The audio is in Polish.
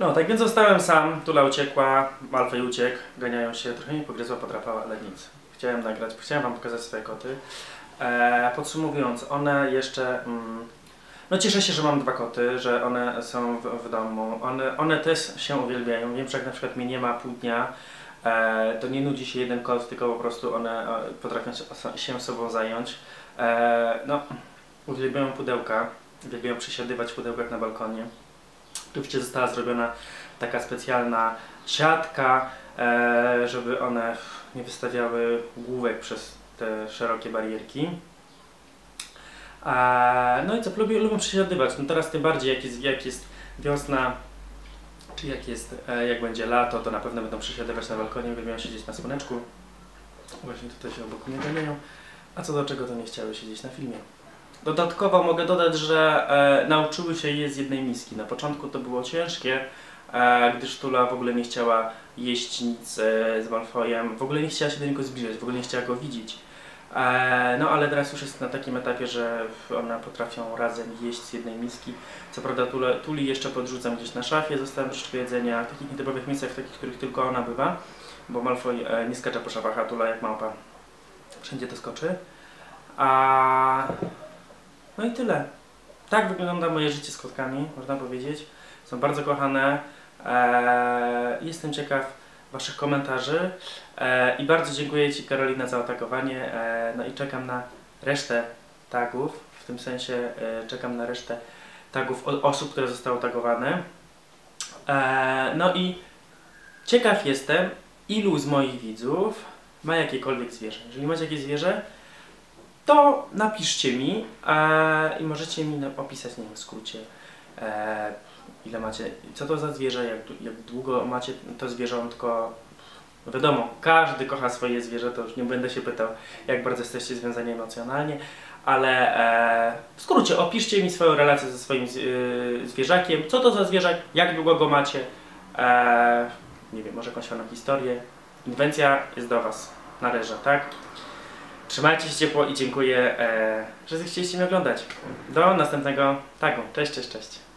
No, tak więc zostałem sam, Tula uciekła, Malfej uciekł, ganiają się, trochę mnie pogryzła, podrapała, ale nic. Chciałem nagrać, chciałem wam pokazać swoje koty. E, podsumowując, one jeszcze... Mm, no cieszę się, że mam dwa koty, że one są w, w domu. One, one też się uwielbiają. Wiem, że jak na przykład mnie nie ma pół dnia, e, to nie nudzi się jeden kot, tylko po prostu one e, potrafią się, się sobą zająć. E, no, uwielbiają pudełka, uwielbiają przesiadywać w pudełkach na balkonie. Oczywiście została zrobiona taka specjalna siatka, e, żeby one nie wystawiały główek przez te szerokie barierki. E, no i co, lubię, lubię przesiadywać. No teraz tym bardziej jak jest, jak jest wiosna, czy jak jest, e, jak będzie lato, to na pewno będą przesiadywać na balkonie, uwielbiają siedzieć na słoneczku. Właśnie tutaj się obok mnie ganiają. A co do czego to nie chciały siedzieć na filmie. Dodatkowo mogę dodać, że e, nauczyły się je z jednej miski. Na początku to było ciężkie, e, gdyż Tula w ogóle nie chciała jeść nic e, z Malfojem, w ogóle nie chciała się do niego zbliżać, w ogóle nie chciała go widzieć. E, no ale teraz już jest na takim etapie, że one potrafią razem jeść z jednej miski. Co prawda Tule, Tuli jeszcze podrzucam gdzieś na szafie, zostałem resztkę jedzenia, w takich nietypowych miejscach, w takich, w których tylko ona bywa, bo Malfoy e, nie skacze po szafach, a Tula jak małpa wszędzie to skoczy. A... No i tyle. Tak wygląda moje życie z kotkami, można powiedzieć. Są bardzo kochane. Eee, jestem ciekaw Waszych komentarzy eee, i bardzo dziękuję Ci Karolina za otagowanie. Eee, no i czekam na resztę tagów, w tym sensie e, czekam na resztę tagów od osób, które zostały tagowane. Eee, no i ciekaw jestem, ilu z moich widzów ma jakiekolwiek zwierzę. Jeżeli macie jakieś zwierzę, to napiszcie mi e, i możecie mi opisać, nie wiem, w skrócie, e, ile macie, co to za zwierzę, jak, jak długo macie to zwierzątko. No wiadomo, każdy kocha swoje zwierzę, to już nie będę się pytał, jak bardzo jesteście związani emocjonalnie, ale e, w skrócie opiszcie mi swoją relację ze swoim y, zwierzakiem, co to za zwierzak, jak długo go macie, e, nie wiem, może jakąś fajną historię. Inwencja jest do Was, należy, tak? Trzymajcie się ciepło i dziękuję, e, że zechcieliście mnie oglądać. Do następnego tagu. Cześć, cześć, cześć.